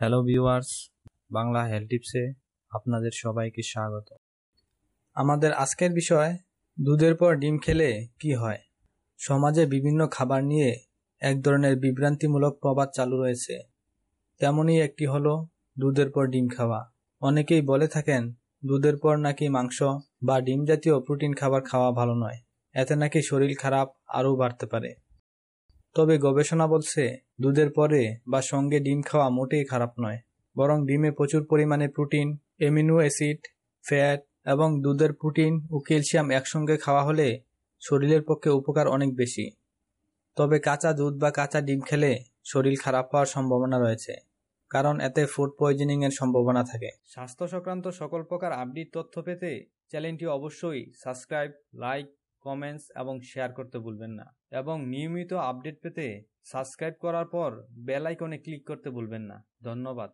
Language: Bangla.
হ্যালো ভিউয়ার্স বাংলা হেলথ টিপসে আপনাদের সবাইকে স্বাগত। আমাদের আজকের বিষয়, দুধের পর ডিম খেলে কি হয়? সমাজে বিভিন্ন খাবার নিয়ে এক ধরনের বিভ্রান্তিমূলক প্রবাদ চালু রয়েছে। তেমনই একটি হলো দুধের পর ডিম খাওয়া। অনেকেই বলে থাকেন, দুধের পর নাকি মাংস বা ডিম জাতীয় প্রোটিন খাবার খাওয়া ভালো নয়। এতে নাকি শরীর খারাপ আরও বাড়তে পারে। তবে গবেষণা বলছে, দুধের পরে বা সঙ্গে ডিম খাওয়া মোটেই খারাপ নয়। বরং ডিমে প্রচুর পরিমাণে প্রোটিন এমিনো অ্যাসিড, ফ্যাট এবং দুধের প্রোটিন ও ক্যালসিয়াম একসঙ্গে খাওয়া হলে শরীরের পক্ষে উপকার অনেক বেশি। তবে কাঁচা দুধ বা কাঁচা ডিম খেলে শরীর খারাপ হওয়ার সম্ভাবনা রয়েছে, কারণ এতে ফুড পয়জনিং এর সম্ভাবনা থাকে। স্বাস্থ্য সংক্রান্ত সকল প্রকার আপডেট তথ্য পেতে চ্যানেলটি অবশ্যই সাবস্ক্রাইব, লাইক কমেন্টস এবং শেয়ার করতে ভুলবেন না। এবং নিয়মিত আপডেট পেতে সাবস্ক্রাইব করার পর বেল আইকনে ক্লিক করতে ভুলবেন না। ধন্যবাদ।